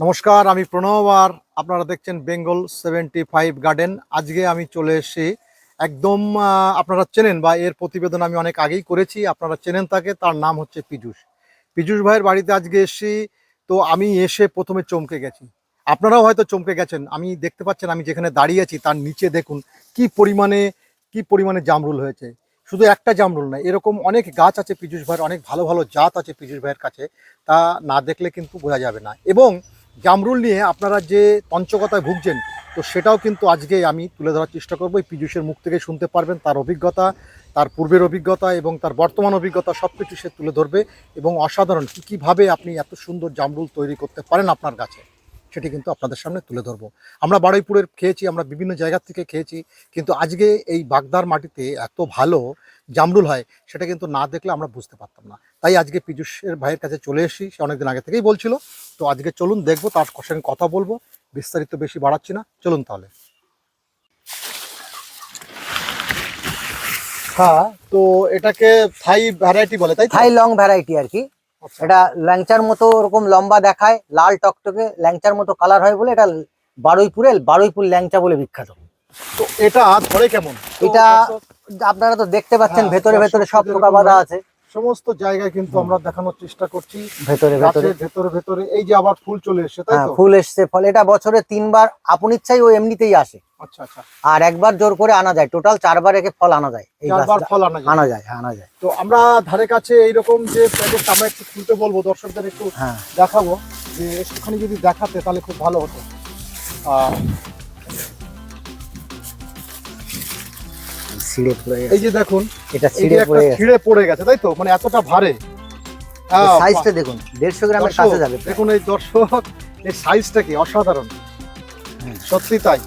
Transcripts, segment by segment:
নমস্কার, আমি প্রণব আর আপনারা দেখছেন বেঙ্গল সেভেন্টি ফাইভ গার্ডেন। আজকে আমি চলে এসেছি একদম আপনারা চেনেন বা এর প্রতিবেদন আমি অনেক আগেই করেছি, আপনারা চেনেন তাকে, তার নাম হচ্ছে পীযুষ। পীযুষ ভাইয়ের বাড়িতে আজকে এসেছি, তো আমি এসে প্রথমে চমকে গেছি। আপনারাও হয়তো চমকে গেছেন, আমি দেখতে পাচ্ছেন আমি যেখানে দাঁড়িয়ে আছি, তার নিচে দেখুন কি পরিমাণে কি পরিমাণে জামরুল হয়েছে। শুধু একটা জামরুল না, এরকম অনেক গাছ আছে পীযুষ ভাইয়ের, অনেক ভালো ভালো জাত আছে পীযুষ ভাইয়ের কাছে, তা না দেখলে কিন্তু বোঝা যাবে না। এবং জামরুল নিয়ে আপনারা যে পঞ্চকতায় ভুগছেন, তো সেটাও কিন্তু আজকে আমি তুলে ধরার চেষ্টা করব। এই পীযুষের মুখ থেকে শুনতে পারবেন তার অভিজ্ঞতা, তার পূর্বের অভিজ্ঞতা এবং তার বর্তমান অভিজ্ঞতা সব কিছু সে তুলে ধরবে। এবং অসাধারণ কী কীভাবে আপনি এত সুন্দর জামরুল তৈরি করতে পারেন আপনার কাছে। সেটি কিন্তু আপনাদের সামনে তুলে ধরবো। আমরা বারুইপুরের খেয়েছি, আমরা বিভিন্ন জায়গা থেকে খেয়েছি, কিন্তু আজকে এই বাগদার মাটিতে এত ভালো জামরুল হয়, সেটা কিন্তু না দেখলে আমরা বুঝতে পারতাম না। তাই আজকে পীযুষের ভাইয়ের কাছে চলে এসি সে অনেকদিন আগে থেকেই বলছিল। তো আজকে চলুন দেখব, তার সঙ্গে কথা বলব, বিস্তারিত বেশি বাড়াচ্ছি না। চলুন তাহলে। হ্যাঁ তো এটাকে থাই ভ্যারাইটি বলে, তাই থাই লং ভ্যারাইটি আর কি। এটা ল্যাংচার মতো ওরকম লম্বা দেখায় লাল টকটকে ল্যাংচার মতো কালার হয় বলে এটা বারুইপুরে বারুইপুর ল্যাংচা বলে বিখ্যাত। তো এটা ধরে কেমন? এটা আপনারা তো দেখতে পাচ্ছেন হ্যাঁ, ভেতরে ভেতরে সব টোকা পোকা বাঁধা আছে। সমস্ত জায়গায় কিন্তু আমরা দেখানোর চেষ্টা করছি। ভেতরে ভেতরে। ভেতরে ভেতরে। এই যে আবার ফুল চলে এসেছে তাই হ্যাঁ তো? ফুল এসছে। ফলে এটা বছরে তিনবার আপন ইচ্ছাই ও এমনিতেই আসে। আচ্ছা আচ্ছা। আর একবার জোর করে আনা যায়। টোটাল চারবার একে ফল আনা যায়। চারবার ফল আনা যায়। আনা যায় হ্যাঁ, আনা যায়। তো আমরা ধারে কাছে এইরকম যে প্যাকেট আমরা একটু খুলতে বলব দর্শকদের একটু হ্যাঁ। দেখাবো। যে একটুখানি যদি দেখাতে তাহলে খুব ভালো হতো। আহ, ছিঁড়ে পড়ে এই যে দেখুন এটা ছিঁড়ে পড়ে গেছে। ছিঁড়ে পড়ে গেছে তাই তো? মানে এতটা ভারে। সাইজটা দেখুন দেড়শো গ্রামের কাছে যাবে দেখুন এই দর্শক এই সাইজটা কি? অসাধারণ। হ্যাঁ। সত্যি তাই।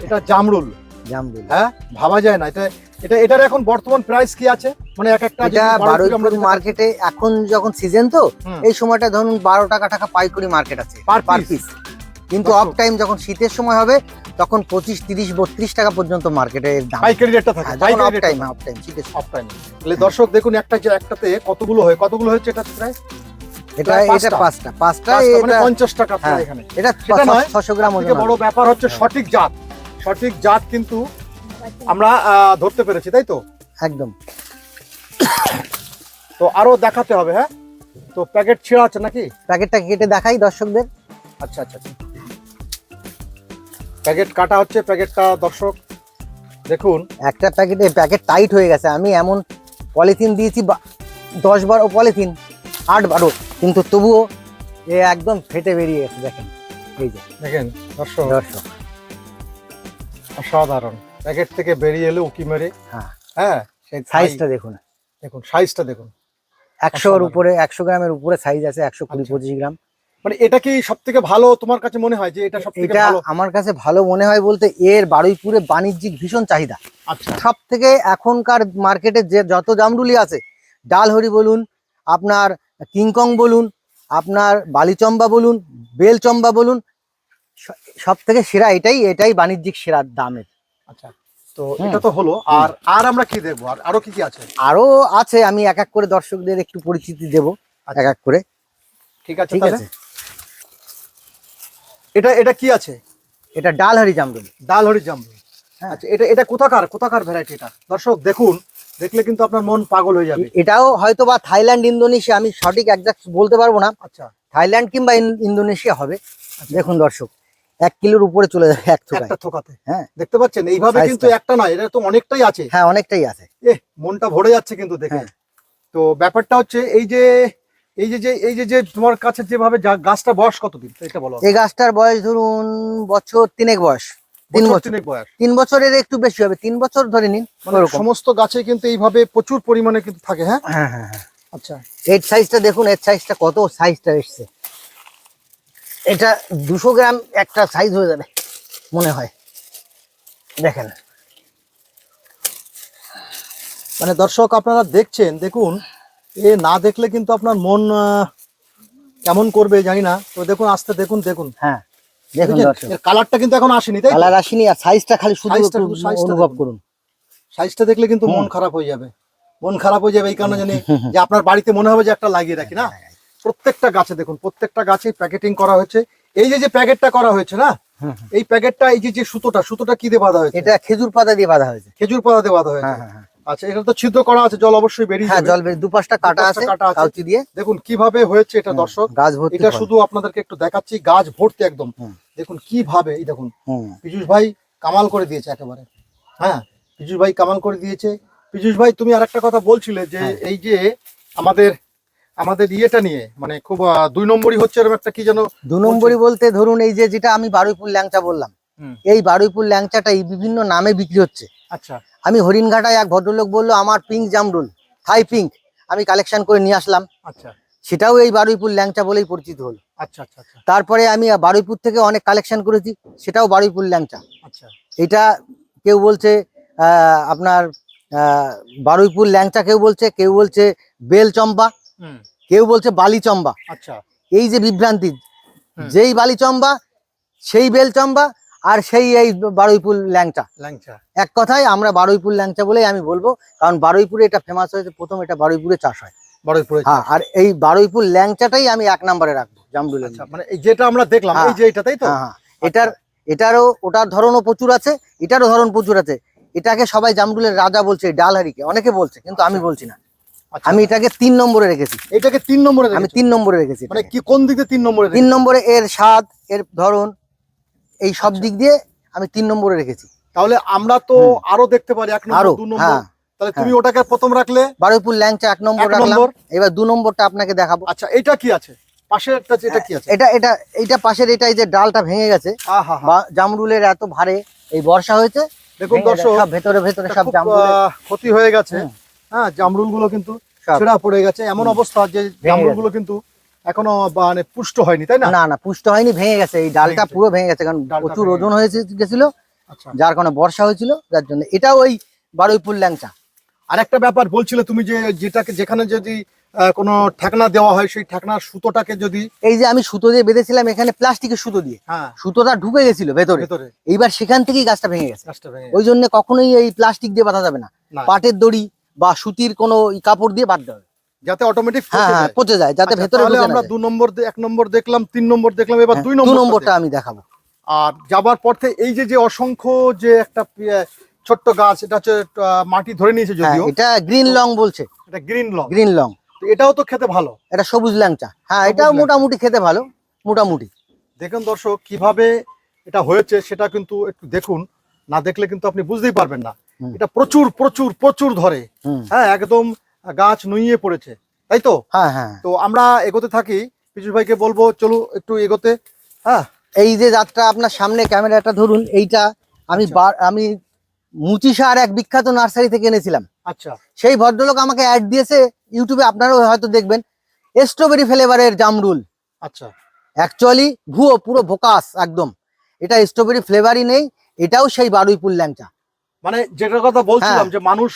এটা- জামরুল। জামরুল। হ্যাঁ? ভাবা যায় না। এটা এটা এটার এখন বর্তমান প্রাইস কি আছে? মানে এক একটা এটা মার্কেটে এখন যখন সিজন তো এই সময়টা ধরুন বারো টাকা টাকা পাইকারি মার্কেট আছে পার পিস কিন্তু অফ টাইম যখন শীতের সময় হবে তখন পঁচিশ তিরিশ বত্রিশ টাকা পর্যন্ত মার্কেটে দাম। পাইকারি রেটটা থাকে পাইকারি অফ টাইম অফ টাইম শীতের অফ টাইম তাহলে দর্শক দেখুন একটা যে একটাতে কতগুলো হয় কতগুলো হচ্ছে এটা প্রায় এটা এটা পাঁচটা। মানে এটা টাকা হ্যাঁ। এখানে। এটা সেটা নয়, ছশো গ্রাম ওজন বড় ব্যাপার হচ্ছে হ্যাঁ। সঠিক জাত। সঠিক জাত কিন্তু আমরা ধরতে পেরেছি তাই তো? একদম। তো আরও দেখাতে হবে হ্যাঁ? তো প্যাকেট ছেঁড়া আছে নাকি? প্যাকেটটা কেটে দেখাই দর্শকদের। আচ্ছা আচ্ছা আচ্ছা। প্যাকেট কাটা হচ্ছে প্যাকেটটা দর্শক দেখুন। একটা প্যাকেটে প্যাকেট টাইট হয়ে গেছে। আমি এমন পলিথিন দিয়েছি দশ বারো পলিথিন আট বারো কিন্তু তবুও এ একদম ফেটে বেরিয়ে গেছে দেখেন। এই যে। দেখেন দর্শক। দর্শক। অসাধারণ। প্যাকেট থেকে বেরিয়ে এলে উকি মেরে। হ্যাঁ। হ্যাঁ সেই সাইজটা দেখুন। দেখুন সাইজটা দেখুন। একশোর। উপরে একশো গ্রামের উপরে সাইজ আছে একশো কুড়ি আচ্ছা। পঁচিশ গ্রাম। মানে এটা কি সব থেকে ভালো তোমার কাছে মনে হয় যে এটা সব থেকে ভালো? আমার কাছে ভালো মনে হয় বলতে এর বারুইপুরে বাণিজ্যিক ভীষণ চাহিদা। আচ্ছা। সব থেকে এখনকার মার্কেটে যে যত জামরুলি আছে ডাল হরি বলুন আপনার কিংকং বলুন আপনার বালিচম্বা বলুন বেলচম্বা বলুন সব থেকে সেরা এটাই এটাই বাণিজ্যিক সেরা দামের। আচ্ছা তো এটা তো হলো আর আর আমরা কি দেখব আর আরও কি কি আছে? আরও আছে আমি এক এক করে দর্শকদের একটু পরিচিতি দেব আচ্ছা। এক এক করে। ঠিক আছে ঠিক আছে। এটা এটা কি আছে? এটা ডালহারি জামরুলি ডাল হরি জাম্বু হ্যাঁ। আচ্ছা এটা এটা কোথাকার কোথাকার ভ্যারাইটি এটা? দর্শক দেখুন দেখলে কিন্তু আপনার মন পাগল হয়ে যাবে। এটাও হয়তো বা থাইল্যান্ড ইন্দোনেশিয়া আমি সঠিক একজাক্ট বলতে পারব না। আচ্ছা। থাইল্যান্ড কিংবা ইন্দোনেশিয়া হবে। দেখুন দর্শক এক কিলোর উপরে চলে যাবে এক একটা থোকাতে। হ্যাঁ। দেখতে পাচ্ছেন? এইভাবে কিন্তু একটা নয় এটা তো অনেকটাই আছে। হ্যাঁ অনেকটাই আছে। এ মনটা ভরে যাচ্ছে কিন্তু দেখে। হ্যাঁ। তো ব্যাপারটা হচ্ছে এই যে এই যে যে এই যে যে তোমার কাছে যেভাবে গাছটা বয়স কতদিন? এটা বলো। এই গাছটার বয়স ধরুন বছর তিনেক বয়স। তিন বছর বছর। বয়স। তিন বছরের একটু বেশি হবে তিন বছর ধরে নিন মানে সমস্ত গাছে কিন্তু এইভাবে প্রচুর পরিমাণে কিন্তু থাকে হ্যাঁ? হ্যাঁ হ্যাঁ হ্যাঁ। আচ্ছা। এর সাইজটা দেখুন এর সাইজটা কত সাইজটা এসছে। এটা দুশো গ্রাম একটা সাইজ হয়ে যাবে মনে হয়। দেখেন। মানে দর্শক আপনারা দেখছেন দেখুন এ না দেখলে কিন্তু আপনার মন কেমন করবে জানি না। তো দেখুন আস্তে দেখুন দেখুন। হ্যাঁ দেখুন কালারটা কিন্তু এখন আসেনি তাই কালার আসেনি আর সাইজটা খালি শুধু অনুভব করুন। সাইজটা দেখলে কিন্তু মন খারাপ হয়ে যাবে। মন খারাপ হয়ে যাবে এই কারণে জানি যে আপনার বাড়িতে মনে হবে যে একটা লাগিয়ে রাখি না? প্রত্যেকটা গাছে দেখুন প্রত্যেকটা গাছে প্যাকেটিং করা হয়েছে। এই যে যে প্যাকেটটা করা হয়েছে না? এই প্যাকেটটা এই যে যে সুতোটা সুতোটা কি দিয়ে বাঁধা হয়েছে? এটা খেজুর পাতা দিয়ে বাঁধা হয়েছে। খেজুর পাতা দিয়ে বাঁধা হয়েছে। হ্যাঁ হ্যাঁ হ্যাঁ। আচ্ছা এটা তো ছিদ্র করা আছে জল অবশ্যই বেরিয়ে হ্যাঁ জল বেরিয়ে দুপাশটা কাটা আছে কাউচি দিয়ে। দেখুন কীভাবে হয়েছে এটা দর্শক? গাছ ভর্তি এটা শুধু আপনাদেরকে একটু দেখাচ্ছি গাছ ভর্তি একদম। দেখুন কীভাবে এই দেখুন। পীযুষ ভাই কামাল করে দিয়েছে একেবারে। হ্যাঁ পীযুষ ভাই কামাল করে দিয়েছে। পীযুষ ভাই তুমি আরেকটা কথা বলছিলে যে হ্যাঁ। এই যে আমাদের আমাদের ইয়েটা নিয়ে মানে খুব দুই নম্বরই হচ্ছে এরকম একটা কি যেন দু নম্বরই বলতে ধরুন এই যে যেটা আমি বারুইপুর ল্যাংচা বললাম এই বারুইপুর ল্যাংচাটা এই বিভিন্ন নামে বিক্রি হচ্ছে। আচ্ছা। আমি হরিণঘাটায় এক ভদ্রলোক বলল আমার পিঙ্ক জামরুল থাই পিঙ্ক আমি কালেকশন করে নিয়ে আসলাম। আচ্ছা। সেটাও এই বারুইপুর ল্যাংচা বলেই পরিচিত হলো। আচ্ছা আচ্ছা আচ্ছা। তারপরে আমি বারুইপুর থেকে অনেক কালেকশন করেছি সেটাও বারুইপুর ল্যাংচা। আচ্ছা। এটা কেউ বলছে আপনার বারুইপুর ল্যাংচা কেউ বলছে কেউ বলছে বেল চম্পা কেউ বলছে বালি চম্বা আচ্ছা। এই যে বিভ্রান্তি যেই বালি চম্বা সেই বেল চম্বা আর সেই এই বারুইপুর ল্যাংচা। ল্যাংচা। এক কথায় আমরা বারুইপুর ল্যাংচা বলেই আমি বলব কারণ বারুইপুরে এটা ফেমাস হয়েছে প্রথম এটা বারুইপুরে চাষ হয়। বড়ইপুরে হ্যাঁ আর এই বারুইপুর ল্যাংচাটাই আমি এক নম্বরে রাখব জামরুলের আচ্ছা মানে যেটা আমরা দেখলাম হ্যাঁ। এই যে এটা তাই তো? হ্যাঁ হ্যাঁ এটার এটারও ওটার ধরনও প্রচুর আছে এটারও ধরন প্রচুর আছে। এটাকে সবাই জামরুলের রাজা বলছে ডালহারিকে অনেকে বলছে কিন্তু আমি বলছি না। আচ্ছা, আমি এটাকে তিন নম্বরে রেখেছি। এটাকে তিন নম্বরে আমি তিন নম্বরে রেখেছি মানে কি কোন দিকে তিন নম্বরে তিন নম্বরে এর স্বাদ এর ধরন এই সব দিক দিয়ে আমি তিন নম্বরে রেখেছি। তাহলে আমরা তো আরও দেখতে পারি এক নম্বর আরও দু নম্বর। হ্যাঁ তাহলে তুমি ওটাকে প্রথম রাখলে? বারুইপুর ল্যাংচা এক নম্বর রাখলাম। এবার দু নম্বরটা আপনাকে দেখাবো। আচ্ছা এটা কি আছে? পাশের এটা কি আছে? এটা এটা এটা পাশের এটা এই যে ডালটা ভেঙে গেছে জামরুলের এত ভারে এই বর্ষা হয়েছে দেখুন দর্শক ভেতরে ভেতরে সব আহ, ক্ষতি হয়ে গেছে। হ্যাঁ জামরুলগুলো কিন্তু সব। ছেঁড়া পড়ে গেছে। এমন অবস্থা যে জামরুলগুলো কিন্তু এখনও মানে পুষ্ট হয়নি তাই না? না না পুষ্ট হয়নি ভেঙে গেছে এই ডালটা পুরো ভেঙে গেছে কারণ প্রচুর ওজন হয়েছে গেছিল আচ্ছা। যার কারণে বর্ষা হয়েছিল যার জন্য। এটাও ওই বারুইপুর ল্যাংচা। আর একটা ব্যাপার বলছিলে তুমি যে যেটাকে যেখানে যদি কোনো ঠেকনা দেওয়া হয় সেই ঠেকনার সুতোটাকে যদি এই যে আমি সুতো দিয়ে বেঁধেছিলাম এখানে প্লাস্টিকের সুতো দিয়ে। হ্যাঁ। সুতোটা ঢুকে গেছিল ভেতরে। এইবার সেখান থেকেই গাছটা ভেঙে গেছে। ওই জন্য কখনোই এই প্লাস্টিক দিয়ে বাঁধা যাবে না। পাটের দড়ি বা সুতির কোনো কাপড় দিয়ে বাঁধতে হবে। যাতে অটোমেটিক হ্যাঁ হ্যাঁ পচে যায় যাতে ভেতরে তাহলে ঢুকে আমরা। দু নম্বর এক নম্বর দেখলাম তিন নম্বর দেখলাম এবার হ্যাঁ, দুই নম্বর নম্বরটা আমি দেখাবো। আর যাবার পর থেকে এই যে যে অসংখ্য যে একটা ছোট্ট গাছ এটা হচ্ছে মাটি ধরে নিয়েছে হ্যাঁ যদিও। এটা গ্রিন লং বলছে। এটা গ্রিন লং। Green long. এটাও তো খেতে ভালো। এটা সবুজ ল্যাংচা। হ্যাঁ এটাও মোটামুটি খেতে ভালো মোটামুটি। দেখুন দর্শক কীভাবে এটা হয়েছে সেটা কিন্তু একটু দেখুন। না দেখলে কিন্তু আপনি বুঝতেই পারবেন না। এটা প্রচুর প্রচুর প্রচুর ধরে। হ্যাঁ একদম গাছ নুইয়ে পড়েছে তাই তো? হ্যাঁ হ্যাঁ। তো আমরা এগোতে থাকি। পিজুষ ভাইকে বলব চলো একটু এগোতে। হ্যাঁ? এই যে যাত্রা আপনার সামনে ক্যামেরাটা ধরুন এইটা আমি আচ্ছা। আমি মুচিসার এক বিখ্যাত নার্সারি থেকে এনেছিলাম। আচ্ছা। সেই ভদ্রলোক আমাকে অ্যাড দিয়েছে ইউটিউবে আপনারাও হয়তো দেখবেন। স্ট্রবেরি ফ্লেভারের জামরুল। আচ্ছা। অ্যাকচুয়ালি ভুয়ো পুরো ভোকাস একদম। এটা স্ট্রবেরি ফ্লেভারই নেই এটাও সেই বারুইপুর ল্যাংচা। মানে যেটার কথা বলছিলাম হ্যাঁ। যে মানুষ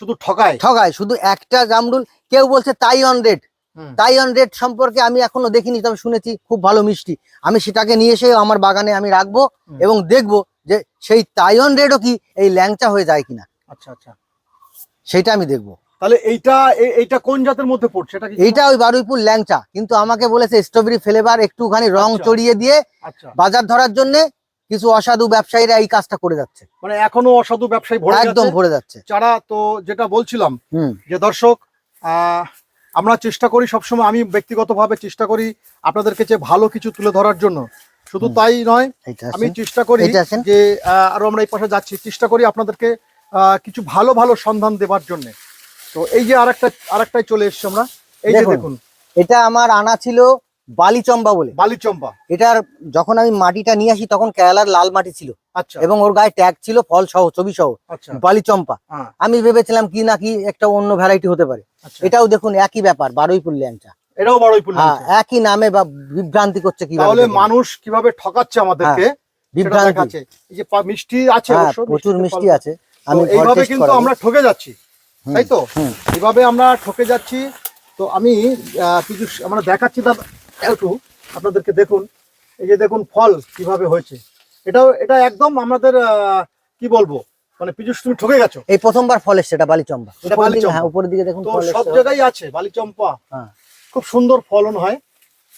শুধু ঠকায় ঠকায় শুধু একটা জামরুল কেউ বলছে তাই অন রেড তাই অন রেড সম্পর্কে আমি এখনও দেখিনি তবে শুনেছি খুব ভালো মিষ্টি। আমি সেটাকে নিয়ে এসে আমার বাগানে আমি রাখব এবং দেখব যে সেই তাইওয়ান রেডও কি এই ল্যাংচা হয়ে যায় কিনা। আচ্ছা আচ্ছা। সেটা আমি দেখব। তাহলে এইটা এইটা কোন জাতের মধ্যে পড়ছে? এটা কি এইটা ওই বারুইপুর ল্যাংচা। কিন্তু আমাকে বলেছে স্ট্রবেরি ফ্লেভার একটুখানি রং আচ্ছা। চড়িয়ে দিয়ে আচ্ছা। বাজার ধরার জন্য কিছু অসাধু ব্যবসায়ীরা এই কাজটা করে যাচ্ছে। মানে এখনও অসাধু ব্যবসায়ী ভরে একদম ভরে যাচ্ছে। যারা তো যেটা বলছিলাম যে দর্শক আমরা চেষ্টা করি সবসময় আমি ব্যক্তিগতভাবে চেষ্টা করি আপনাদেরকে যে ভালো কিছু তুলে ধরার জন্য। শুধু তাই নয় আমি চেষ্টা করি যে আরও আমরা এই পাশে যাচ্ছি। চেষ্টা করি আপনাদেরকে আহ, কিছু ভালো ভালো সন্ধান দেবার জন্য। তো এই যে আরেকটা আরেকটাই চলে এসছি আমরা। এই যে। দেখুন। এটা আমার আনা ছিল বালিচম্বা বলে। বালিচম্পা এটার যখন আমি মাটিটা নিয়ে আসি তখন কেরালার লাল মাটি ছিল। আচ্ছা। এবং ওর গায়ে ট্যাগ ছিল ফল সহ ছবি সহ আচ্ছা। বালিচম্পা। হ্যাঁ। আমি ভেবেছিলাম কি না কি একটা অন্য ভ্যারাইটি হতে পারে। আচ্ছা। এটাও দেখুন একই ব্যাপার বারোই বারুইপুর ল্যাংচা। এটাও বড়ইপুর হ্যাঁ একই নামে বা বিভ্রান্তি করছে কি তাহলে মানুষ কীভাবে ঠকাচ্ছে আমাদেরকে? বিভ্রান্তি। এই যে মিষ্টি আছে হ্যাঁ প্রচুর মিষ্টি আছে। আমি এইভাবে কিন্তু আমরা ঠকে যাচ্ছি তাই তো? এইভাবে আমরা ঠকে যাচ্ছি। তো আমি কিছু আমরা দেখাচ্ছি দাদা একটু আপনাদেরকে দেখুন এই যে দেখুন ফল কীভাবে হয়েছে। এটাও এটা একদম আমাদের কি বলব মানে পীযুষ তুমি ঠকে গেছো। এই প্রথমবার ফল এসছে এটা বালিচম্বা এটা উপরের দিকে বালিচম্পা। হ্যাঁ উপরের দিকে দেখুন তো সব জায়গায় আছে বালিচম্পা। হ্যাঁ। খুব সুন্দর ফলন হয়।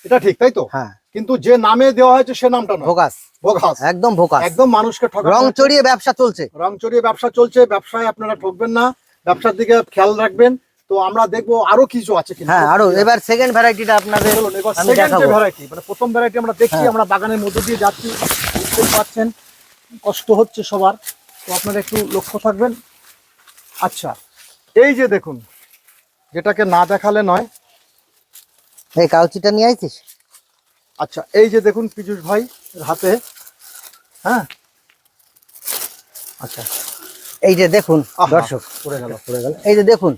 এটা ঠিক তাই তো? হ্যাঁ। কিন্তু যে নামে দেওয়া হয়েছে সে নামটা নয়। ভোকাস ভোগাস। একদম ভোকাস একদম মানুষকে ঠকা রং চড়িয়ে ব্যবসা চলছে। রং চড়িয়ে ব্যবসা চলছে ব্যবসায় আপনারা ঠকবেন না। ব্যবসার দিকে খেয়াল রাখবেন। তো আমরা দেখব আরও কিছু আছে কিন্তু হ্যাঁ আরও। এবার সেকেন্ড ভ্যারাইটিটা আপনাদের চলুন, আমি দেখাবো। variety, মানে প্রথম ভ্যারাইটি আমরা দেখছি হ্যাঁ। আমরা বাগানের মধ্যে দিয়ে যাচ্ছি বুঝতেই পাচ্ছেন কষ্ট হচ্ছে সবার। তো আপনারা একটু লক্ষ্য থাকবেন। আচ্ছা এই যে দেখুন যেটাকে না দেখালে নয়। এই কাউচিটা নিয়ে আইছিস? আচ্ছা এই যে দেখুন পীযুষ ভাই হাতে। হ্যাঁ? আচ্ছা। এই যে দেখুন দর্শক। পড়ে গেল পড়ে গেল। এই যে দেখুন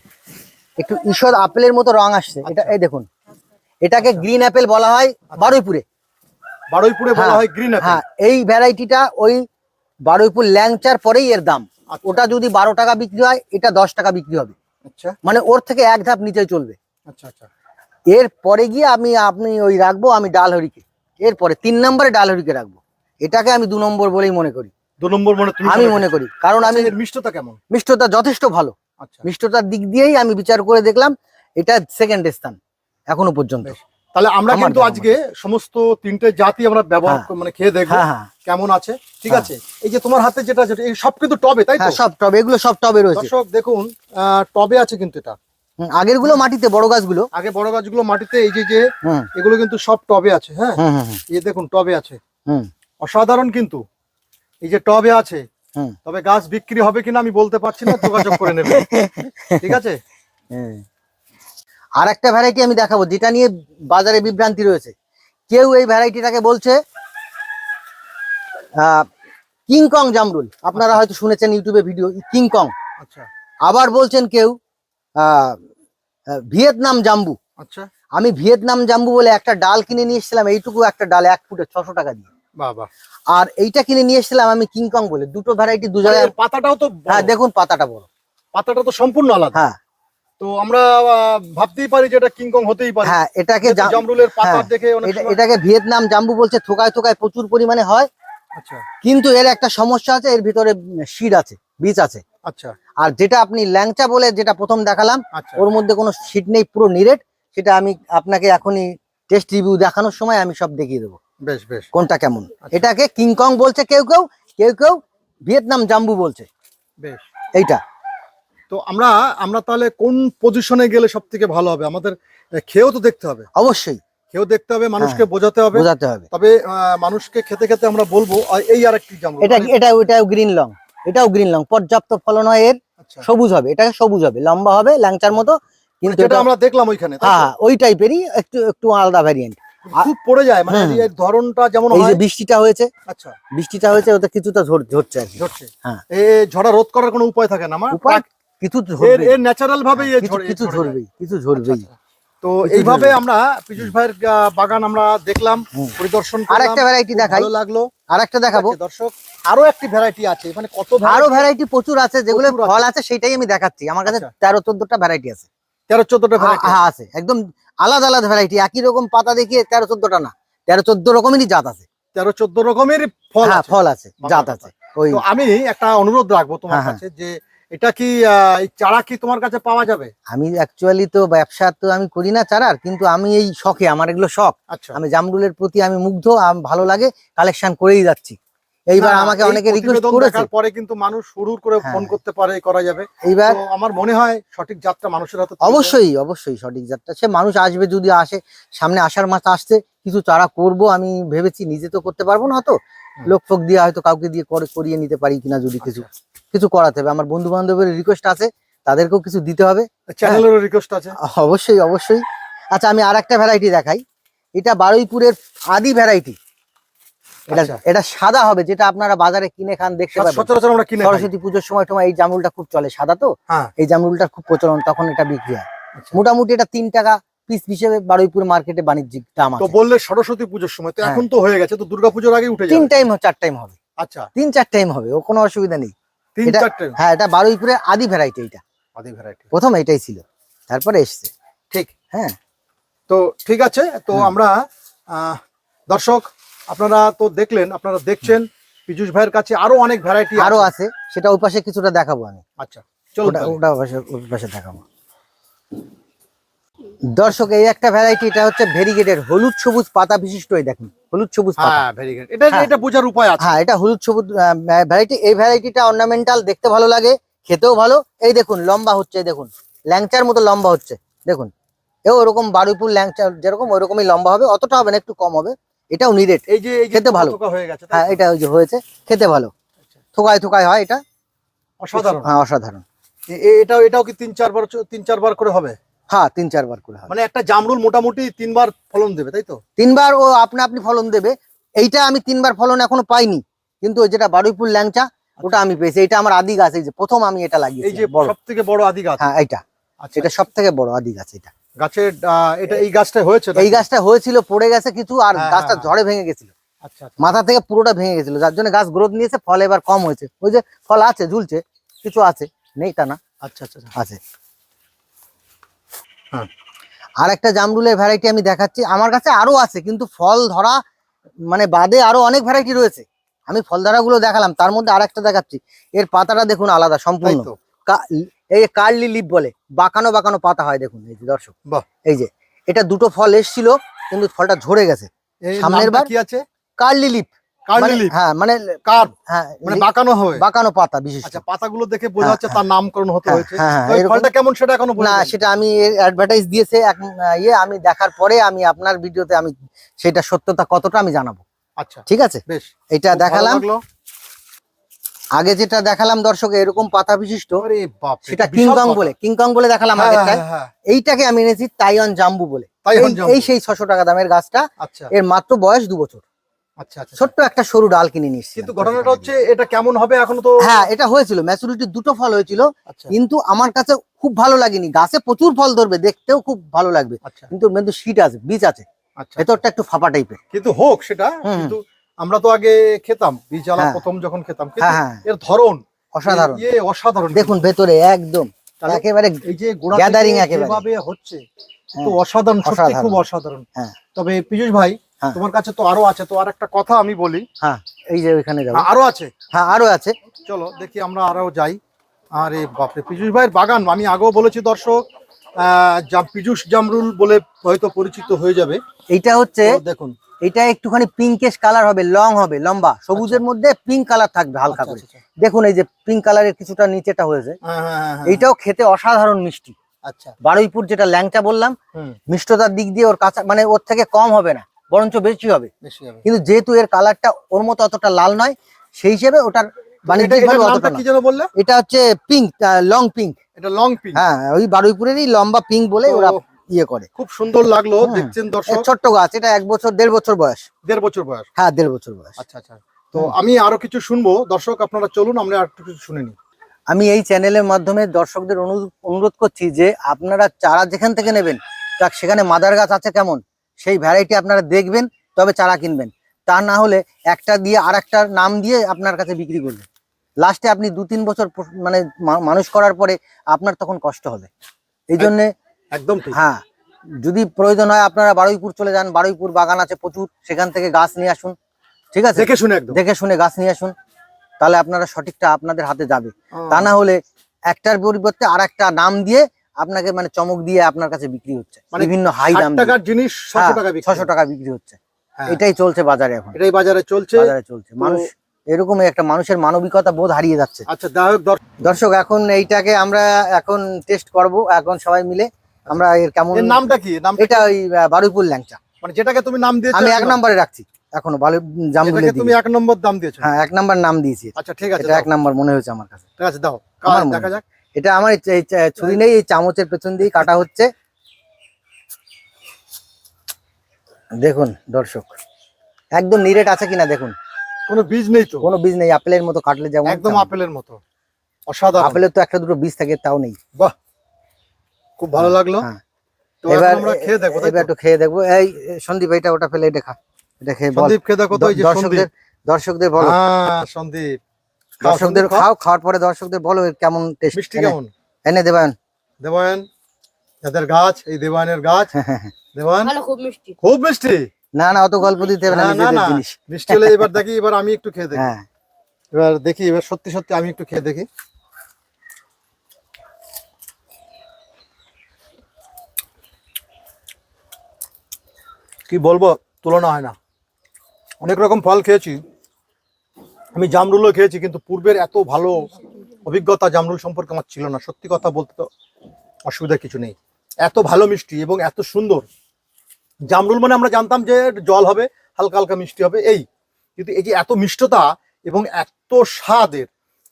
একটু ঈশ্বর আপেলের মতো রং আসছে। এটা আচ্ছা। এই দেখুন। এটাকে গ্রিন অ্যাপেল বলা হয় বারুইপুরে। বারুইপুরে বলা হ্যাঁ, হয় গ্রিন হ্যাঁ এই ভ্যারাইটিটা ওই বারুইপুর ল্যাংচার পরেই এর দাম। আচ্ছা। ওটা যদি বারো টাকা বিক্রি হয় এটা দশ টাকা বিক্রি হবে। আচ্ছা। মানে ওর থেকে এক ধাপ নিচে চলবে। আচ্ছা আচ্ছা। এর পরে গিয়ে আমি আপনি ওই রাখব আমি ডাল হরিকে। এরপরে তিন নম্বরে ডাল হরিকে রাখব। এটাকে আমি দু নম্বর বলেই মনে করি। দু নম্বর মনে আমি মনে করি। কারণ আমি আচ্ছা, এর মিষ্টতা কেমন? মিষ্টতা যথেষ্ট ভালো। মিষ্টতার দিক দিয়েই আমি বিচার করে দেখলাম এটা সেকেন্ড স্থান এখনও পর্যন্ত। তাহলে আমরা কিন্তু আজকে সমস্ত তিনটে জাতি আমরা ব্যবহার হ্যাঁ। মানে খেয়ে দেখব হ্যাঁ হ্যাঁ। কেমন আছে ঠিক। আছে? এই যে তোমার হাতে যেটা যেটা এই সব কিন্তু টবে তাই তো? সব টবে এগুলো সব টবে রয়েছে। দর্শক দেখুন আহ, টবে আছে কিন্তু এটা। আগেরগুলো মাটিতে বড় গাছগুলো। আগে বড় গাছগুলো মাটিতে এই যে যে এগুলো কিন্তু সব টবে আছে হ্যাঁ? এই দেখুন টবে আছে। অসাধারণ কিন্তু। এই যে টবে আছে তবে গাছ বিক্রি হবে কিনা আমি বলতে পারছি না যোগাযোগ করে নেবে। ঠিক আছে? হ্যাঁ। আর একটা ভ্যারাইটি আমি দেখাবো যেটা নিয়ে বাজারে বিভ্রান্তি রয়েছে। কেউ এই ভ্যারাইটিটাকে বলছে কিংকং জামরুল। আপনারা হয়তো শুনেছেন ইউটিউবে ভিডিও কিংকং আচ্ছা। আবার বলছেন কেউ ভিয়েতনাম জাম্বু। আচ্ছা। আমি ভিয়েতনাম জাম্বু বলে একটা ডাল কিনে নিয়ে এসেছিলাম এইটুকু একটা ডাল এক ফুটে ছশো টাকা দিয়ে। বাহ আর এইটা কিনে নিয়ে এসেছিলাম আমি কিংকং বলে। দুটো ভ্যারাইটি দু জায়গায় পাতাটাও তো হ্যাঁ দেখুন পাতাটা বড়। পাতাটা তো সম্পূর্ণ আলাদা। হ্যাঁ। তো আমরা ভাবতেই পারি যে এটা কিংকং হতেই পারে। হ্যাঁ এটাকে জামরুলের পাতা হ্যাঁ, দেখে এটাকে ভিয়েতনাম জাম্বু বলছে থোকায় থোকায় প্রচুর পরিমাণে হয়। আচ্ছা। কিন্তু এর একটা সমস্যা আছে এর ভিতরে সিড আছে বীজ আছে। আচ্ছা। আর যেটা আপনি ল্যাংচা বলে যেটা প্রথম দেখালাম আচ্ছা। ওর মধ্যে কোনো সিড নেই পুরো নিরেট। সেটা আমি আপনাকে এখনই টেস্ট রিভিউ দেখানোর সময় আমি সব দেখিয়ে দেবো। বেশ বেশ। কোনটা কেমন? আচ্ছা। এটাকে কিংকং বলছে কেউ কেউ কেউ কেউ ভিয়েতনাম জাম্বু বলছে। বেশ। এইটা। তো আমরা আমরা তাহলে কোন পজিশনে গেলে সব থেকে ভালো হবে? আমাদের খেয়েও তো দেখতে হবে। অবশ্যই। খেয়েও দেখতে হবে মানুষকে হ্যাঁ। বোঝাতে হবে। বোঝাতে হবে। তবে মানুষকে খেতে খেতে আমরা বলব এই আর একটি জামরুল এটা মানে- এটা ওইটাও গ্রিন লং। এটাও গ্রিন লং। পর্যাপ্ত ফলন হয় এর। আচ্ছা। সবুজ হবে। এটা সবুজ হবে। লম্বা হবে ল্যাংচার মতো। কিন্তু এটা আমরা দেখলাম ওইখানে হ্যাঁ ওই টাইপেরই একটু একটু আলাদা ভ্যারিয়েন্ট খুব পড়ে যায় মানে। এর ধরনটা যেমন এই যে বৃষ্টিটা হয়েছে আচ্ছা। বৃষ্টিটা হয়েছে ওটা কিছুটা ঝর- ঝরছে আর ঝরছে। হ্যাঁ। এ ঝড়া রোধ করার কোনো উপায় থাকে না আমার কিছু এর ঝরবেই। এর ন্যাচারাল ভাবেই কিছু- কিছু ঝরে ঝরবেই কিছু ঝরবেই। তো এইভাবে আমরা পীযুষ ভাইয়ের বাগান আমরা দেখলাম পরিদর্শন আর একটা ভ্যারাইটি দেখাই। ভালো লাগল। আর একটা দেখাবো। দর্শক আরও একটি ভ্যারাইটি আছে এখানে কত আরও ভ্যারাইটি প্রচুর আছে যেগুলো। ফল আছে সেটাই আমি দেখাচ্ছি। আমার কাছে আচ্ছা। তেরো চোদ্দটা ভ্যারাইটি আছে। তেরো চোদ্দটা হ্যাঁ ভ্যারাইটি হ্যাঁ, আছে। একদম আলাদা আলাদা ভ্যারাইটি একই রকম পাতা দেখিয়ে তেরো চোদ্দটা না। তেরো চোদ্দ রকমেরই জাত আছে। তেরো চোদ্দ রকমের ফল হ্যাঁ। ফল আছে জাত আছে। ওই আমি একটা অনুরোধ রাখব তোমার হ্যাঁ, হ্যাঁ। কাছে যে এটা কি চারা কি তোমার কাছে পাওয়া যাবে? আমি অ্যাকচুয়ালি তো ব্যবসা তো আমি করি না চারার কিন্তু আমি এই শখে আমার এগুলো শখ। আচ্ছা। আমি জামরুলের প্রতি আমি মুগ্ধ আমি ভালো লাগে কালেকশন করেই যাচ্ছি। এইবার আমাকে অনেকে রিকোয়েস্ট করেছে। পরে কিন্তু মানুষ হুড়ুর করে হ্যাঁ। ফোন করতে পারে করা যাবে। এইবার আমার মনে হয় সঠিক যাত্রা মানুষের হাতে অবশ্যই অবশ্যই সঠিক যাত্রা। সে মানুষ আসবে যদি আসে সামনে আসার মাস আসছে কিছু চারা করব আমি ভেবেছি নিজে তো করতে পারব না তো। লোক ফোক দিয়ে হয়তো কাউকে দিয়ে করে করিয়ে নিতে পারি কিনা যদি কিছু। কিছু করাতে হবে। আমার বন্ধু বান্ধবের রিকোয়েস্ট আছে তাদেরকেও কিছু দিতে হবে। চ্যানেলেরও রিকোয়েস্ট আছে। অবশ্যই অবশ্যই। আচ্ছা আমি আর একটা ভ্যারাইটি দেখাই। এটা বারুইপুরের আদি ভ্যারাইটি এটা আচ্ছা। এটা সাদা হবে যেটা আপনারা বাজারে কিনে খান দেখতে পাবেন সচরাচর আমরা কিনে সরস্বতী পুজোর সময় সময় এই জামরুলটা খুব চলে সাদা তো? হ্যাঁ। এই জামরুলটার খুব প্রচলন তখন এটা বিক্রি হয়। আচ্ছা। মোটামুটি এটা তিন টাকা পিস হিসেবে বারুইপুর মার্কেটে বাণিজ্যিক দাম তো আছে। বললে সরস্বতী পুজোর সময় তো হ্যাঁ। এখন তো হয়ে গেছে তো দুর্গাপুজোর আগে উঠে তিন টাইম চার টাইম হবে। আচ্ছা। তিন চার টাইম হবে ও কোনো অসুবিধা নেই। তিন এটা- চারটে হ্যাঁ এটা বারুইপুরের আদি ভ্যারাইটি এটা। আদি ভ্যারাইটি প্রথম এটাই ছিল তারপরে এসছে। ঠিক। হ্যাঁ। তো ঠিক আছে তো আমরা দর্শক আপনারা তো দেখলেন আপনারা দেখছেন পীযুষ ভাইয়ের কাছে আরও অনেক ভ্যারাইটি আরও আছে। সেটা ওই পাশে কিছুটা দেখাবো আমি। আচ্ছা চলো ওটা ওটা ওই পাশে দেখাবো। দর্শক এই একটা ভ্যারাইটি এটা হচ্ছে ভেরিগেটের হলুদ সবুজ পাতা বিশিষ্ট এই দেখুন হলুদ সবুজ পাতা। হ্যাঁ ভেরি এটা হ্যাঁ। এটা বোঝার উপায় আছে। হ্যাঁ এটা হলুদ সবুজ ভ্যারাইটি এই ভ্যারাইটিটা অর্নামেন্টাল দেখতে ভালো লাগে খেতেও ভালো। এই দেখুন লম্বা হচ্ছে দেখুন ল্যাংচার মতো লম্বা হচ্ছে দেখুন। এও ওরকম বারুইপুর ল্যাংচা যেরকম ওরকমই লম্বা হবে অতটা হবে না একটু কম হবে। এটাও নিরেট এই যে এই যে খেতে ভালো। হয়ে গেছে হ্যাঁ এটা ওই যে হয়েছে। খেতে ভালো। থোকায় থোকায় হয় এটা। অসাধারণ। হ্যাঁ অসাধারণ। এটাও এটাও কি তিন চারবার তিন চারবার করে হবে? হ্যাঁ তিন চারবার করে হবে। মানে একটা জামরুল মোটামুটি তিনবার ফলন দেবে তাই তো? তিনবার ও আপনা আপনি ফলন দেবে। এইটা আমি তিনবার ফলন এখনও পাইনি। কিন্তু যেটা বারুইপুর ল্যাংচা ওটা আমি পেয়েছি। এটা আমার আদি গাছ এই যে প্রথম আমি এটা এই যে সব থেকে বড় আদি গাছ? হ্যাঁ এইটা। আচ্ছা। এটা সব থেকে বড় আদি গাছ এটা গাছের এটা এই গাছটা হয়েছে এই গাছটা হয়েছিল পড়ে গেছে কিছু আর হ্যাঁ, গাছটা হ্যাঁ। ঝড়ে ভেঙে গেছিল। আচ্ছা আচ্ছা। মাথা থেকে পুরোটা ভেঙে গেছিল যার জন্য গাছ গ্রোথ নিয়েছে ফল এবার কম হয়েছে। ওই যে ফল আছে ঝুলছে কিছু আছে নেই তা না। আচ্ছা আচ্ছা আচ্ছা। আছে। হ্যাঁ। আর একটা জামরুলের ভ্যারাইটি আমি দেখাচ্ছি আমার কাছে আরও আছে কিন্তু ফল ধরা মানে বাদে আরও অনেক ভ্যারাইটি রয়েছে। আমি ফল ধরাগুলো দেখালাম তার মধ্যে আরেকটা দেখাচ্ছি এর পাতাটা দেখুন আলাদা সম্পূর্ণ। এই যে কার্লি লিপ বলে বাঁকানো বাঁকানো পাতা হয় দেখুন এই যে দর্শক। এই যে এটা দুটো ফল এসছিল কিন্তু ফলটা ঝরে গেছে। সামনের বার- কি আছে? Curly lip. হ্যাঁ মানে কার? হ্যাঁ মানে বাঁকানো হবে বাঁকানো পাতা বিশেষ আচ্ছা পাতাগুলো দেখে বোঝা যাচ্ছে তার নামকরণ হতে হ্যাঁ, হয়েছে। হ্যাঁ, হ্যাঁ, ফলটা কেমন সেটা এখনও না সেটা আমি অ্যাডভার্টাইজ দিয়েছে এক ইয়ে আমি দেখার পরে আমি আপনার ভিডিওতে আমি সেটা সত্যতা কতটা আমি জানাব। আচ্ছা। ঠিক আছে? বেশ। এটা দেখালাম। আগে যেটা দেখালাম দর্শক এরকম পাতা বিশিষ্ট সেটা কিংকং বলে কিংকং বলে দেখালাম হ্যাঁ, হ্যাঁ, হ্যাঁ, এইটাকে আমি এনেছি তাইওয়ান জাম্বু বলে। এই- সেই ছশো টাকা দামের গাছটা আচ্ছা। এর মাত্র বয়স দু বছর। আচ্ছা আচ্ছা ছোট্ট একটা সরু ডাল কিনে কিন্তু ঘটনাটা হচ্ছে এটা কেমন হবে এখনও তো? হ্যাঁ এটা হয়েছিল ম্যাচুরিটি দুটো ফল হয়েছিল কিন্তু আমার কাছে খুব ভালো লাগেনি। গাছে প্রচুর ফল ধরবে দেখতেও খুব ভালো লাগবে। আচ্ছা। কিন্তু কিন্তু শীত আছে বীজ আছে। ভেতরটা একটু ফাঁপা টাইপের কিন্তু হোক সেটা কিন্তু আমরা তো আগে খেতাম বীজালা হ্যাঁ। প্রথম যখন খেতাম হ্যাঁ হ্যাঁ। এর ধরন অসাধারণ। অসাধারণ দেখুন ভেতরে একদম একেবারে এই যে গোড়া Gathering একেবারে। হচ্ছে তো অসাধারণ সত্যি খুব অসাধারণ। তবে পীযুষ ভাই। তোমার কাছে তো আরও আছে তো আর একটা কথা আমি বলি। হ্যাঁ এই যে ওইখানে যাব। আরও আছে। হ্যাঁ আরও আছে। চলো দেখি আমরা আরও যাই। আরে বাপরে পীযুষ ভাইয়ের বাগান আমি আগেও বলেছি দর্শক আহ, যা পীযুষ জামরুল বলে হয়তো পরিচিত হয়ে যাবে। এইটা হচ্ছে দেখুন। এটা একটুখানি পিঙ্কেশ কালার হবে লং হবে লম্বা। সবুজের মধ্যে পিঙ্ক কালার থাকবে হালকা আচ্ছা, করে। আচ্ছা, আচ্ছা। দেখুন এই যে পিঙ্ক কালারের কিছুটা নিচেটা হয়েছে। হ্যাঁ, হ্যাঁ, হ্যাঁ। এইটাও খেতে অসাধারণ মিষ্টি। আচ্ছা। বারুইপুর যেটা ল্যাংচা বললাম মিষ্টতার দিক দিয়ে ওর কাঁচা মানে ওর থেকে কম হবে না বরঞ্চ বেশি হবে। কিন্তু যেহেতু এর কালারটা ওর মতো অতটা লাল নয় সেই হিসেবে ওটার এটা হচ্ছে পিঙ্ক লং পিঙ্ক এটা লং পিঙ্ক হ্যাঁ ওই বারুইপুরেরই লম্বা পিঙ্ক বলে ওরা ইয়ে করে। খুব সুন্দর লাগল হুম। দেখছেন দর্শক। ছোট্ট গাছ এটা এক বছর দেড় বছর বয়স। দেড় বছর বয়স। হ্যাঁ দেড় বছর বয়স। আচ্ছা আচ্ছা। তো আমি আরও কিছু শুনব। দর্শক আপনারা চলুন আমরা আর কিছু শুনে নিই। আমি এই চ্যানেলের মাধ্যমে দর্শকদের অনুরোধ করছি যে আপনারা চারা যেখান থেকে নেবেন তা সেখানে মাদার গাছ আছে কেমন সেই ভ্যারাইটি আপনারা দেখবেন তবে চারা কিনবেন। তা না হলে একটা দিয়ে আর একটা নাম দিয়ে আপনার কাছে বিক্রি করবেন। লাস্টে আপনি দু তিন বছর মানে মানুষ করার পরে আপনার তখন কষ্ট হবে। এই জন্যে একদম হ্যাঁ যদি প্রয়োজন হয় আপনারা বারুইপুর চলে যান বারুইপুর বাগান আছে প্রচুর সেখান থেকে গাছ নিয়ে আসুন ঠিক আছে? দেখে শুনে দেখে শুনে গাছ নিয়ে আসুন তাহলে আপনারা সঠিকটা আপনাদের হাতে যাবে। তা না হলে একটার পরিবর্তে আর একটা নাম দিয়ে আপনাকে মানে চমক দিয়ে আপনার কাছে বিক্রি হচ্ছে। মানে বিভিন্ন হাই দাম হ্যাঁ, টাকার জিনিস ছশো টাকা বিক্রি। ছশো টাকা বিক্রি হচ্ছে। হ্যাঁ, এটাই চলছে বাজারে এখন। এটাই বাজারে চলছে। বাজারে চলছে। মানুষ এরকমই একটা মানুষের মানবিকতা বোধ হারিয়ে যাচ্ছে। আচ্ছা দর্শক এখন এইটাকে আমরা এখন টেস্ট করব। এখন সবাই মিলে আমরা এর কেমন এর নামটা কি? নাম এটা ওই বারুইপুর ল্যাংচা। মানে যেটাকে তুমি নাম দিয়েছ আমি এক নম্বরে রাখছি। এখনও ভালো এটাকে তুমি এক নম্বর দাম দিয়েছ? হ্যাঁ এক নাম্বার নাম দিয়েছি। আচ্ছা ঠিক আছে এটা এক নাম্বার মনে হয়েছে আমার কাছে। ঠিক আছে দাও। আমার দেখা যাক। এটা আমার ছুরি নেই এই চামচের পেছন দিয়ে কাটা হচ্ছে। দেখুন দর্শক একদম নিরেট আছে কিনা দেখুন। কোনো বীজ নেই তো? কোনো বীজ নেই আপেলের মতো কাটলে যেমন একদম আপেলের মতো। অসাধারণ। আপেলের তো একটা দুটো বীজ থাকে তাও নেই। বাহ! খুব ভালো লাগল। হ্যাঁ। এবার আমরা খেয়ে দেখব এবার একটু খেয়ে দেখব। এই সন্দীপ এটা ওটা ফেলে এটা খা। এটা খেয়ে সন্দীপ খেয়ে দেখো তো এই যে দর্শকদের দর্শকদের বলো। হ্যাঁ সন্দীপ। দর্শকদের খাও। খাও খাওয়ার পরে দর্শকদের বলো কেমন টেস্ট মিষ্টি কেমন? এনে দেবেন। দেবায়ন যাদের গাছ এই দেবায়নের গাছ। দেবায়ন? ভালো খুব মিষ্টি। খুব মিষ্টি? না না অত গল্প দিতে হবে না না, মিষ্টি হলে এবার দেখি এবার আমি একটু খেয়ে দেখি। হ্যাঁ। এবার দেখি এবার সত্যি সত্যি আমি একটু খেয়ে দেখি। কি বলব? তুলনা হয় না। অনেক রকম ফল খেয়েছি। আমি জামরুলও খেয়েছি, কিন্তু পূর্বের এত ভালো অভিজ্ঞতা জামরুল সম্পর্কে আমার ছিল না। সত্যি কথা বলতে তো অসুবিধা কিছু নেই। এত ভালো মিষ্টি এবং এত সুন্দর। জামরুল মানে আমরা জানতাম যে জল হবে, হালকা হালকা মিষ্টি হবে, এই। কিন্তু এই যে এত মিষ্টতা এবং এত স্বাদের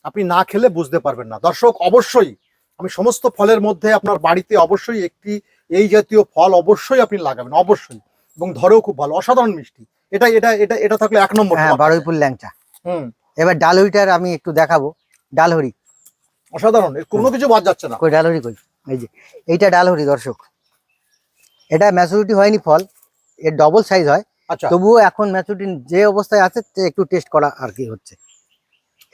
আপনি না খেলে বুঝতে পারবেন না। দর্শক, অবশ্যই আমি সমস্ত ফলের মধ্যে আপনার বাড়িতে অবশ্যই একটি, এই জাতীয় ফল অবশ্যই আপনি লাগাবেন, অবশ্যই। এবং ধরেও খুব ভালো অসাধারণ মিষ্টি। এটা এটা এটা এটা থাকলে এক নম্বর হ্যাঁ বারুইপুর ল্যাংচা। হুম। এবার ডালহরিটার আমি একটু দেখাবো। ডালহরি। অসাধারণ এর কোনো কিছু বাদ যাচ্ছে না। কই ডালহরি কই? এই যে এইটা ডালহরি দর্শক। এটা ম্যাচুরিটি হয়নি ফল এর ডবল সাইজ হয়। আচ্ছা। তবুও এখন ম্যাচুরিটি যে অবস্থায় আছে একটু টেস্ট করা আর কি হচ্ছে।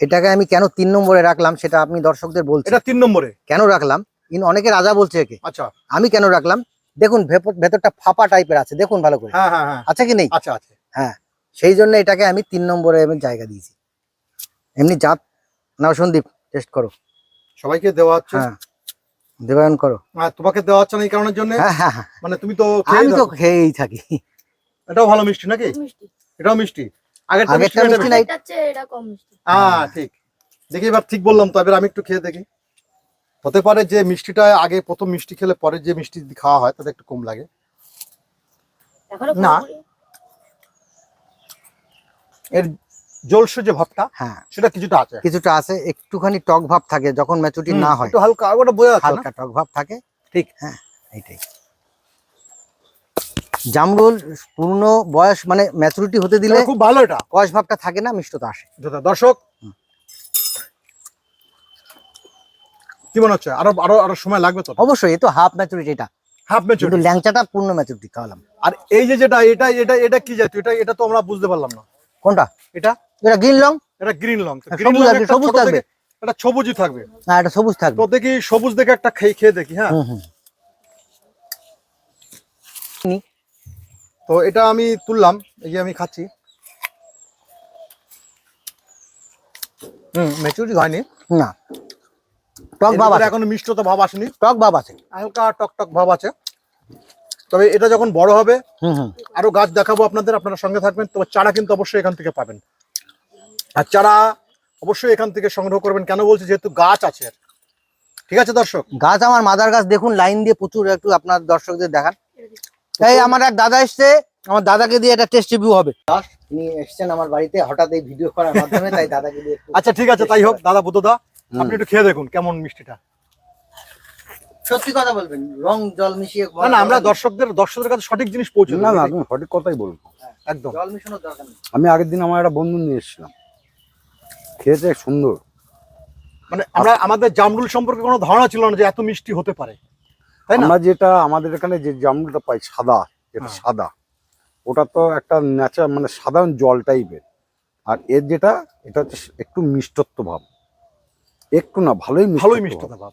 এটাকে আমি কেন তিন নম্বরে রাখলাম সেটা আপনি দর্শকদের বলছি এটা তিন নম্বরে? কেন রাখলাম? ইন অনেকে রাজা বলছে একে। আচ্ছা। আমি কেন রাখলাম? দেখুন ভেতরটা ফাঁপা টাইপের আছে দেখুন ভালো করে। হ্যাঁ হ্যাঁ হ্যাঁ। আছে কি নেই? আচ্ছা আছে। সেই জন্য এটাকে আমি তিন নম্বরে আমি জায়গা দিয়েছি। এমনি জাত নাও সন্দীপ টেস্ট করো। সবাইকে দেওয়া হচ্ছে? হ্যাঁ দেবায়ন করো। আর তোমাকে দেওয়া হচ্ছে না এই কারণের জন্য? হ্যাঁ হ্যাঁ হ্যাঁ। মানে তুমি তো খেয়েই আমি তো খেয়েই থাকি। এটাও ভালো মিষ্টি নাকি? এটাও মিষ্টি। আগের আগেরটা মিষ্টি না, এটা হচ্ছে এটা কম মিষ্টি। হ্যাঁ ঠিক। দেখি এবার ঠিক বললাম তো এবার আমি একটু খেয়ে দেখি। হতে পারে যে মিষ্টিটা আগে প্রথম মিষ্টি খেলে পরে যে মিষ্টি খাওয়া হয় তাতে একটু কম লাগে। না। এর জলসু যে ভাবটা হ্যাঁ। সেটা কিছুটা আছে। কিছুটা আছে একটুখানি টক ভাব থাকে যখন ম্যাচুরিটি না হয়। একটু হালকা ওটা বোঝা যাচ্ছে হালকা টক ভাব থাকে। ঠিক। হ্যাঁ এইটাই। জামরুল পূর্ণ বয়স মানে ম্যাচুরিটি হতে দিলে খুব ভালো এটা। কষ ভাবটা থাকে না মিষ্টতা আসে। দাদা, দর্শক হুম। কি মনে হচ্ছে? আরও আরও আরও সময় লাগবে তো অবশ্যই এ তো হাফ ম্যাচুরিটি এটা। হাফ কিন্তু ল্যাংচাটা পূর্ণ ম্যাচুরিটি খাওয়ালাম। আর এই যে যেটা এটা এটা এটা কি জাতীয়? এটা এটা তো আমরা বুঝতে পারলাম না। কোনটা? এটা? এটা গ্রিন লং এটা গ্রিন লং হ্যাঁ, গ্রিন লং সবুজ থাকবে। এটা সবুজই থাকবে। না এটা সবুজ থাকবে। তো দেখি সবুজ দেখে একটা খেয়ে খেয়ে দেখি হ্যাঁ? হুম তো এটা আমি তুললাম এই যে আমি খাচ্ছি। হুম ম্যাচুরিটি হয়নি। না। টক ভাব আছে। এখনও মিষ্টতা ভাব আসেনি। টক ভাব আছে। হালকা টক টক ভাব আছে। তবে এটা যখন বড় হবে হুম হুম। আরও গাছ দেখাবো আপনাদের আপনারা সঙ্গে থাকবেন। তবে চারা কিন্তু অবশ্যই এখান থেকে পাবেন। আর চারা অবশ্যই এখান থেকে সংগ্রহ করবেন। কেন বলছি? যেহেতু গাছ আছে। ঠিক আছে দর্শক? গাছ আমার মাদার গাছ দেখুন লাইন দিয়ে প্রচুর একটু আপনার দর্শকদের দেখান। এই আমার এক দাদা এসছে। আমার দাদাকে দিয়ে একটা টেস্ট রিভিউ হবে। তিনি এসছেন আমার বাড়িতে। হঠাৎ এই ভিডিও করার মাধ্যমে তাই দাদাকে দিয়ে আচ্ছা ঠিক আছে তাই হোক দাদা বুদ্ধদা। আপনি একটু খেয়ে দেখুন কেমন মিষ্টিটা। সত্যি কথা বলবেন রং জল মিশিয়ে না না আমরা দর্শকদের দর্শকদের কাছে সঠিক জিনিস পৌঁছে না না তুমি সঠিক কথাই বলব একদম। জল মিশানোর দরকার নেই। আমি আগের দিন আমার একটা বন্ধু নিয়ে এসেছিলাম। খেয়েছে সুন্দর। মানে আমরা আমাদের জামরুল সম্পর্কে কোনো ধারণা ছিল না যে এত মিষ্টি হতে পারে। তাই না? আমরা যেটা আমাদের এখানে যে জামরুলটা পাই সাদা যেটা হ্যাঁ। সাদা। ওটা তো একটা ন্যাচারাল মানে সাধারণ জল টাইপের আর এর যেটা এটা হচ্ছে একটু মিষ্টত্ব ভাব। একটু না ভালোই ভালোই মিষ্টতা ভাব।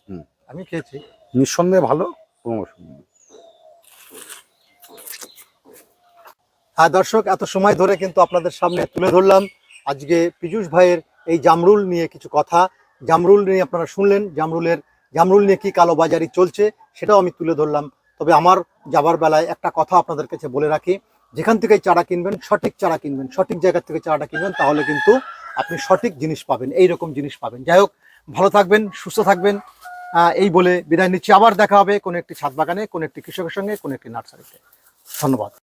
আমি খেয়েছি। নিঃসন্দেহে ভালো কোনো অসুবিধা। হ্যাঁ দর্শক এত সময় ধরে কিন্তু আপনাদের সামনে তুলে ধরলাম। আজকে পীযুষ ভাইয়ের এই জামরুল নিয়ে কিছু কথা। জামরুল নিয়ে আপনারা শুনলেন জামরুলের জামরুল নিয়ে কি কালোবাজারি চলছে সেটাও আমি তুলে ধরলাম। তবে আমার যাবার বেলায় একটা কথা আপনাদের কাছে বলে রাখি যেখান থেকে চারা কিনবেন সঠিক চারা কিনবেন সঠিক জায়গা থেকে চারাটা কিনবেন তাহলে কিন্তু আপনি সঠিক জিনিস পাবেন এই রকম জিনিস পাবেন। যাই হোক ভালো থাকবেন, সুস্থ থাকবেন। এই বলে বিদায় নিচ্ছি। আবার দেখা হবে কোনো একটি ছাদ বাগানে, কোনো একটি কৃষকের সঙ্গে, কোনো একটি নার্সারিতে। ধন্যবাদ।